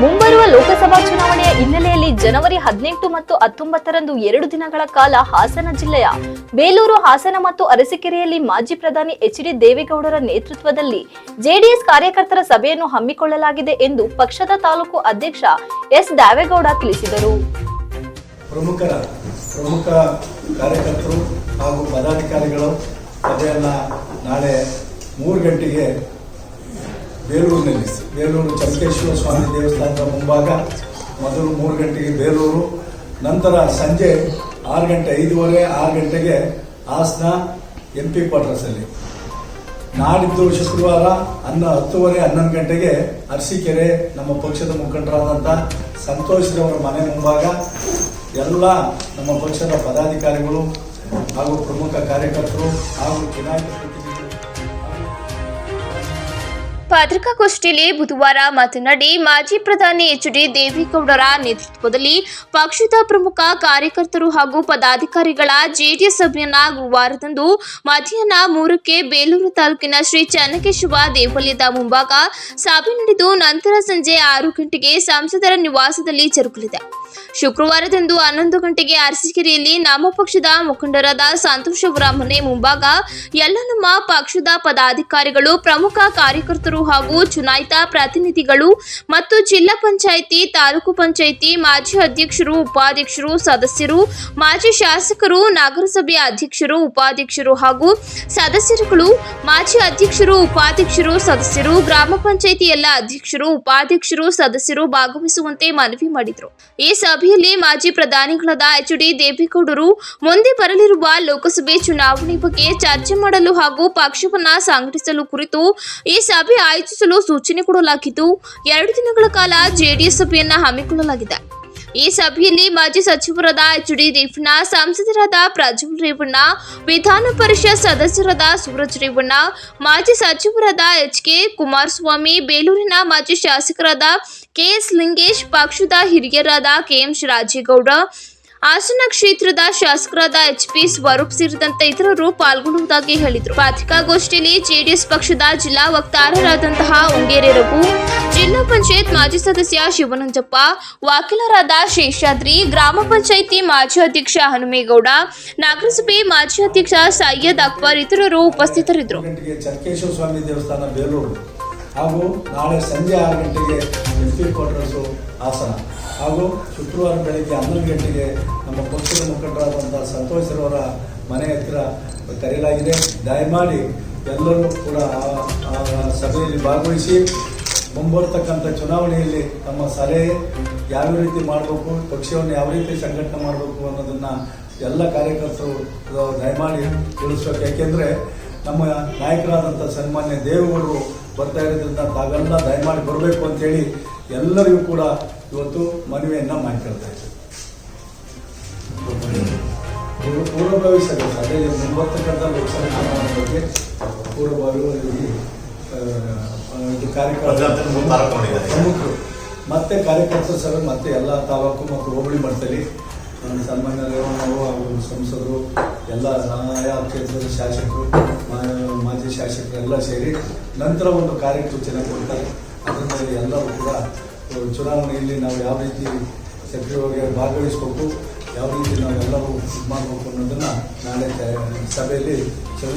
ಮುಂಬರುವ ಲೋಕಸಭಾ ಚುನಾವಣೆಯ ಹಿನ್ನೆಲೆಯಲ್ಲಿ ಜನವರಿ ಹದಿನೆಂಟು ಮತ್ತು ಹತ್ತೊಂಬತ್ತರಂದು ಎರಡು ದಿನಗಳ ಕಾಲ ಹಾಸನ ಜಿಲ್ಲೆಯ ಬೇಲೂರು ಹಾಸನ ಮತ್ತು ಅರಸೀಕೆರೆಯಲ್ಲಿ ಮಾಜಿ ಪ್ರಧಾನಿ ಎಚ್ ಡಿ ದೇವೇಗೌಡರ ನೇತೃತ್ವದಲ್ಲಿ ಜೆಡಿಎಸ್ ಕಾರ್ಯಕರ್ತರ ಸಭೆಯನ್ನು ಹಮ್ಮಿಕೊಳ್ಳಲಾಗಿದೆ ಎಂದು ಪಕ್ಷದ ತಾಲೂಕು ಅಧ್ಯಕ್ಷ ಎಸ್ ದೇವೇಗೌಡ ತಿಳಿಸಿದರು. ಪ್ರಮುಖರ ಪ್ರಮುಖ ಕಾರ್ಯಕರ್ತರು ಹಾಗೂ ಪದಾಧಿಕಾರಿಗಳು ನಾಳೆ ಮೂರು ಗಂಟೆಗೆ ಬೇಲೂರಿನಲ್ಲಿ ಬೇಲೂರು ಚಂಕೇಶ್ವರ ಸ್ವಾಮಿ ದೇವಸ್ಥಾನದ ಮುಂಭಾಗ ಮೊದಲು ಮೂರು ಗಂಟೆಗೆ ಬೇಲೂರು, ನಂತರ ಸಂಜೆ ಆರು ಗಂಟೆ ಐದೂವರೆ, ಆರು ಗಂಟೆಗೆ ಹಾಸನ ಎಂ ಪಿ ಕ್ವಾರ್ಟರ್ಸಲ್ಲಿ ನಾಡಿದ್ದು ಶುಕ್ರವಾರ ಹನ್ನ ಹತ್ತುವರೆ, ಹನ್ನೊಂದು ಗಂಟೆಗೆ ಅರಸೀಕೆರೆ ನಮ್ಮ ಪಕ್ಷದ ಮುಖಂಡರಾದಂಥ ಸಂತೋಷ್ ಅವರ ಮನೆ ಮುಂಭಾಗ. ಎಲ್ಲ ನಮ್ಮ ಪಕ್ಷದ ಪದಾಧಿಕಾರಿಗಳು ಹಾಗೂ ಪ್ರಮುಖ ಕಾರ್ಯಕರ್ತರು ಹಾಗೂ ಚುನಾಯಿತ ಪತ್ರಿಕಾಗೋಷ್ಠಿಯಲ್ಲಿ ಬುಧವಾರ ಮಾತನಾಡಿ ಮಾಜಿ ಪ್ರಧಾನಿ ಎಚ್ ಡಿ ದೇವೇಗೌಡರ ನೇತೃತ್ವದಲ್ಲಿ ಪಕ್ಷದ ಪ್ರಮುಖ ಕಾರ್ಯಕರ್ತರು ಹಾಗೂ ಪದಾಧಿಕಾರಿಗಳ ಜೆಡಿಎಸ್ ಸಭೆಯನ್ನ ಗುರುವಾರದಂದು ಮಧ್ಯಾಹ್ನ ಮೂರಕ್ಕೆ ಬೇಲೂರು ತಾಲೂಕಿನ ಶ್ರೀ ಚನ್ನಕೇಶವ ದೇವಾಲಯದ ಮುಂಭಾಗ ಸಭೆ ನಡೆದು ನಂತರ ಸಂಜೆ ಆರು ಗಂಟೆಗೆ ಸಂಸದರ ನಿವಾಸದಲ್ಲಿ ಜರುಗಲಿದೆ. ಶುಕ್ರವಾರದಂದು ಹನ್ನೊಂದು ಗಂಟೆಗೆ ಅರಸೀಕೆರೆಯಲ್ಲಿ ನಾಮಪಕ್ಷದ ಪಕ್ಷದ ಮುಖಂಡರಾದ ಸಂತೋಷ್ ಅವರ ಮನೆ ಮುಂಭಾಗ ಎಲ್ಲ ನಮ್ಮ ಪಕ್ಷದ ಪದಾಧಿಕಾರಿಗಳು, ಪ್ರಮುಖ ಕಾರ್ಯಕರ್ತರು ಹಾಗೂ ಚುನಾಯಿತ ಪ್ರತಿನಿಧಿಗಳು ಮತ್ತು ಜಿಲ್ಲಾ ಪಂಚಾಯಿತಿ, ತಾಲೂಕು ಪಂಚಾಯಿತಿ ಮಾಜಿ ಅಧ್ಯಕ್ಷರು, ಉಪಾಧ್ಯಕ್ಷರು, ಸದಸ್ಯರು, ಮಾಜಿ ಶಾಸಕರು, ನಗರಸಭೆ ಅಧ್ಯಕ್ಷರು, ಉಪಾಧ್ಯಕ್ಷರು ಹಾಗೂ ಸದಸ್ಯರುಗಳು, ಮಾಜಿ ಅಧ್ಯಕ್ಷರು, ಉಪಾಧ್ಯಕ್ಷರು, ಸದಸ್ಯರು, ಗ್ರಾಮ ಪಂಚಾಯಿತಿ ಎಲ್ಲ ಅಧ್ಯಕ್ಷರು, ಉಪಾಧ್ಯಕ್ಷರು, ಸದಸ್ಯರು ಭಾಗವಹಿಸುವಂತೆ ಮನವಿ ಮಾಡಿದರು. ಈ ಸಭೆಯಲ್ಲಿ ಮಾಜಿ ಪ್ರಧಾನಿಗಳಾದ ಎಚ್ ಡಿ ದೇವೇಗೌಡರು ಮುಂದೆ ಬರಲಿರುವ ಲೋಕಸಭೆ ಚುನಾವಣೆ ಬಗ್ಗೆ ಚರ್ಚೆ ಮಾಡಲು ಹಾಗೂ ಪಕ್ಷವನ್ನ ಸಂಘಟಿಸಲು ಕುರಿತು ಈ ಸಭೆ ಆಯೋಜಿಸಲು ಸೂಚನೆ ಕೊಡಲಾಗಿದ್ದು, ಎರಡು ದಿನಗಳ ಕಾಲ ಜೆಡಿಎಸ್ ಸಭೆಯನ್ನು ಹಮ್ಮಿಕೊಳ್ಳಲಾಗಿದೆ. ಈ ಸಭೆಯಲ್ಲಿ ಮಾಜಿ ಸಚಿವರಾದ ಎಚ್ ಡಿ ರೇವಣ್ಣ, ಸಂಸದರಾದ ಪ್ರಜ್ವಲ್ ರೇವಣ್ಣ ವಿಧಾನ ಪರಿಷತ್ ಸದಸ್ಯರಾದ ಸೂರಜ್ ರೇವಣ್ಣ, ಮಾಜಿ ಸಚಿವರಾದ ಎಚ್ ಕೆ ಕುಮಾರಸ್ವಾಮಿ, ಬೇಲೂರಿನ ಮಾಜಿ ಶಾಸಕರಾದ ಕೆಎಸ್ ಲಿಂಗೇಶ್, ಪಕ್ಷದ ಹಿರಿಯರಾದ ಕೆಎಂ ರಾಜೇಗೌಡ ಹಾಸನ ಕ್ಷೇತ್ರದ ಶಾಸಕರಾದ ಎಚ್ ಪಿ ಸ್ವರೂಪ್ ಸೇರಿದಂತೆ ಇತರರು ಪಾಲ್ಗೊಳ್ಳುವುದಾಗಿ ಹೇಳಿದರು. ಪತ್ರಿಕಾಗೋಷ್ಠಿಯಲ್ಲಿ ಜೆಡಿಎಸ್ ಪಕ್ಷದ ಜಿಲ್ಲಾ ವಕ್ತಾರರಾದಂತಹ ಉಂಗೇರೆ ರಘು, ಜಿಲ್ಲಾ ಪಂಚಾಯತ್ ಮಾಜಿ ಸದಸ್ಯ ಶಿವನಂಜಪ್ಪ, ವಕೀಲರಾದ ಶೇಷಾದ್ರಿ, ಗ್ರಾಮ ಪಂಚಾಯಿತಿ ಮಾಜಿ ಅಧ್ಯಕ್ಷ ಹನುಮೇಗೌಡ, ನಗರಸಭೆ ಮಾಜಿ ಅಧ್ಯಕ್ಷ ಸಯ್ಯದ್ ಅಕ್ಬರ್ ಇತರರು ಉಪಸ್ಥಿತರಿದ್ದರು. ಹಾಗೂ ನಾಳೆ ಸಂಜೆ ಆರು ಗಂಟೆಗೆ ಎಸ್ ಪಿ ಕ್ವಾರ್ಟರ್ಸು ಹಾಸನ. ಹಾಗೂ ಶುಕ್ರವಾರ ಬೆಳಗ್ಗೆ ಹನ್ನೊಂದು ಗಂಟೆಗೆ ನಮ್ಮ ಪಕ್ಷದ ಮುಖಂಡರಾದಂಥ ಅವರ ಮನೆ ಹತ್ತಿರ ಕರೆಯಲಾಗಿದೆ ದಯಮಾಡಿ ಎಲ್ಲರೂ ಕೂಡ ಸಭೆಯಲ್ಲಿ ಭಾಗವಹಿಸಿ ಮುಂಬರ್ತಕ್ಕಂಥ ಚುನಾವಣೆಯಲ್ಲಿ ತಮ್ಮ ಸಲಹೆ ಯಾವ ರೀತಿ ಮಾಡಬೇಕು, ಪಕ್ಷವನ್ನು ಯಾವ ರೀತಿ ಸಂಘಟನೆ ಮಾಡಬೇಕು ಅನ್ನೋದನ್ನು ಎಲ್ಲ ಕಾರ್ಯಕರ್ತರು ದಯಮಾಡಿ ತಿಳಿಸ್ಬೇಕು. ಯಾಕೆಂದರೆ ನಮ್ಮ ನಾಯಕರಾದಂಥ ಸನ್ಮಾನ್ಯ ದೇವೇಗೌಡರು ಬರ್ತಾ ಇರೋದ್ರಿಂದ ತಾವೆಲ್ಲ ದಯಮಾಡಿ ಬರಬೇಕು ಅಂತೇಳಿ ಎಲ್ಲರಿಗೂ ಕೂಡ ಇವತ್ತು ಮನವಿಯನ್ನು ಮಾಡ್ಕೊಳ್ತಾ ಇದ್ದೀವಿ ಪೂರ್ವ- ಪೂರ್ವಭಾವಿ ಸಭೆ ಅದೇ ಮುಂಬರ್ತಕ್ಕಂಥ ಲೋಕಸಭೆ ಚುನಾವಣೆ ಬಗ್ಗೆ ಪೂರ್ವಭಾವಿ ಇದು ಕಾರ್ಯಕ್ರಮ. ಪ್ರಮುಖರು. ಮತ್ತೆ ಕಾರ್ಯಕರ್ತರು ಸರ್ ಮತ್ತೆ ಎಲ್ಲ ತಾಲೂಕು ಮತ್ತು ಹೋಬಳಿ ಮಟ್ಟದಲ್ಲಿ ನಮ್ಮ ಸನ್ಮಾನ್ಯ ಹಾಗೂ ಸಂಸದರು, ಎಲ್ಲ ಆಯಾ ಕ್ಷೇತ್ರದ ಶಾಸಕರು ಮಾಜಿ ಶಾಸಕರು ಎಲ್ಲ ಸೇರಿ ನಂತರ ಒಂದು ಕಾರ್ಯಸೂಚನೆ ಕೊಡ್ತಾರೆ. ಅದರ ಮೇಲೆ ಎಲ್ಲರೂ ಕೂಡ ಚುನಾವಣೆಯಲ್ಲಿ ನಾವು ಯಾವ ರೀತಿ ಸಕ್ರಿಯವಾಗಿ ಭಾಗವಹಿಸಬೇಕು, ಯಾವ ರೀತಿ ನಾವು ಎಲ್ಲರೂ ಮಾಡಬೇಕು ಅನ್ನೋದನ್ನು ನಾಳೆ ಸಭೆಯಲ್ಲಿ ಸವಿಸ್ತಾರ